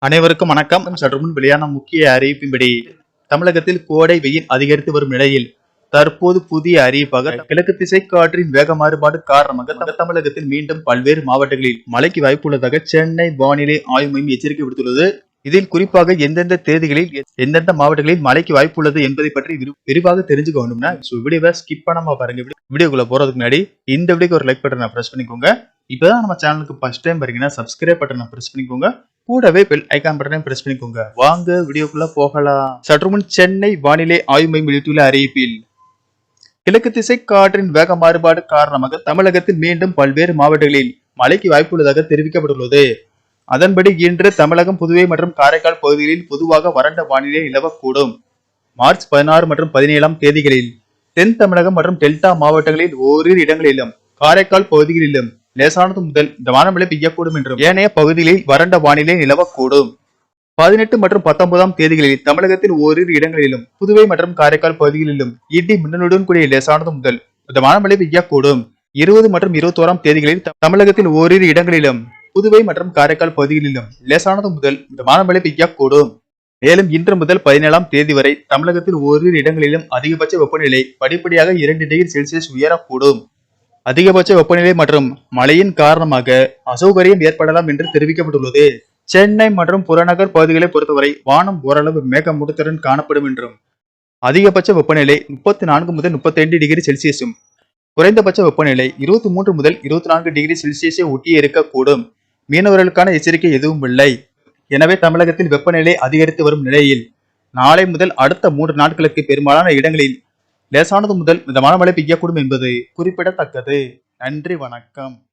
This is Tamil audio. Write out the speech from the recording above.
அனைவருக்கும் வணக்கம். சற்று முன் வெளியான முக்கிய அறிவிப்பின்படி தமிழகத்தில் கோடை வெயில் அதிகரித்து வரும் நிலையில் தற்போது புதிய அறிவிப்பாக கிழக்கு திசை காற்றின் வேக மாறுபாடு காரணமாக தமிழகத்தில் மீண்டும் பல்வேறு மாவட்டங்களில் மழைக்கு வாய்ப்புள்ளதாக சென்னை வானிலை ஆய்வு மையம் எச்சரிக்கை விடுத்துள்ளது. இதில் குறிப்பாக எந்தெந்த தேதிகளில் எந்தெந்த மாவட்டங்களில் மழைக்கு வாய்ப்புள்ளது என்பதை பற்றி விரி- விரிவாக தெரிஞ்சுக்க வேண்டும்னா வீடியோவை ஸ்கிப் பண்ணாம பாருங்க. வீடியோ- வீடியோக்குள்ள போறதுக்கு முன்னாடி இந்த வீடியோக்கு ஒரு லைக் பட்டனை ப்ரெஸ் பண்ணிக்கோங்க. இப்பதான் நம்ம சேனலுக்கு ஃபர்ஸ்ட் டைம் பாருங்கன்னா சப்ஸ்கிரைப் பட்டனை ப்ரெஸ் பண்ணிக்கோங்க. கூடவே பெல் ஐகான் பட்டனை பிரஸ் பண்ணிக்கோங்க. வாங்க வீடியோக்குள்ள போகலாம். சற்று முன் சென்னை வானிலை ஆய்வு மையம் வெளியிட்டுள்ள அறிவிப்பில் கிழக்கு திசை காற்றின் வேக மாறுபாடு காரணமாக தமிழகத்தில் மீண்டும் பல்வேறு மாவட்டங்களில் மழைக்கு வாய்ப்புள்ளதாக தெரிவிக்கப்பட்டுள்ளது. அதன்படி இன்று தமிழகம் புதுவை மற்றும் காரைக்கால் பகுதிகளில் பொதுவாக வறண்ட வானிலை நிலவக்கூடும். மார்ச் பதினாறு மற்றும் பதினேழாம் தேதிகளில் தென் தமிழகம் மற்றும் டெல்டா மாவட்டங்களில் ஓரிரு இடங்களிலும் காரைக்கால் பகுதிகளிலும் லேசானது முதல் மிதமான மழை பெய்யக்கூடும் என்றும் ஏனைய பகுதிகளில் வறண்ட வானிலை நிலவக்கூடும். பதினெட்டு மற்றும் பத்தொன்பதாம் தேதிகளில் தமிழகத்தில் ஓரிரு இடங்களிலும் புதுவை மற்றும் காரைக்கால் பகுதிகளிலும் இடி மின்னலுடன் கூடிய லேசானது முதல் மிதமான மழை பெய்யக்கூடும். இருபது மற்றும் இருபத்தோராம் தேதிகளில் தமிழகத்தில் ஓரிரு இடங்களிலும் புதுவை மற்றும் காரைக்கால் பகுதிகளிலும் லேசானது முதல் மிதமான மழை பெய்யக்கூடும். மேலும் இன்று முதல் பதினேழாம் தேதி வரை தமிழகத்தில் ஓரிரு இடங்களிலும் அதிகபட்ச வெப்பநிலை படிப்படியாக இரண்டு டிகிரி செல்சியஸ் உயரக்கூடும். அதிகபட்ச வெப்பநிலை மற்றும் மழையின் காரணமாக அசௌகரியம் ஏற்படலாம் என்று தெரிவிக்கப்பட்டுள்ளது. சென்னை மற்றும் புறநகர் பகுதிகளை பொறுத்தவரை வானம் ஓரளவு மேகமூட்டத்துடன் காணப்படும் என்றும் அதிகபட்ச வெப்பநிலை முப்பத்தி நான்கு முதல் முப்பத்தைந்து டிகிரி செல்சியஸும் குறைந்தபட்ச வெப்பநிலை இருபத்தி மூன்று முதல் இருபத்தி நான்கு டிகிரி செல்சியஸை ஒட்டியே இருக்கக்கூடும். மீனவர்களுக்கான எச்சரிக்கை எதுவும் இல்லை. எனவே தமிழகத்தில் வெப்பநிலை அதிகரித்து வரும் நிலையில் நாளை முதல் அடுத்த மூன்று நாட்களுக்கு பெரும்பாலான இடங்களில் லேசானது முதல் மிதமான மழை பெய்யக்கூடும் என்பது குறிப்பிடத்தக்கது. நன்றி வணக்கம்.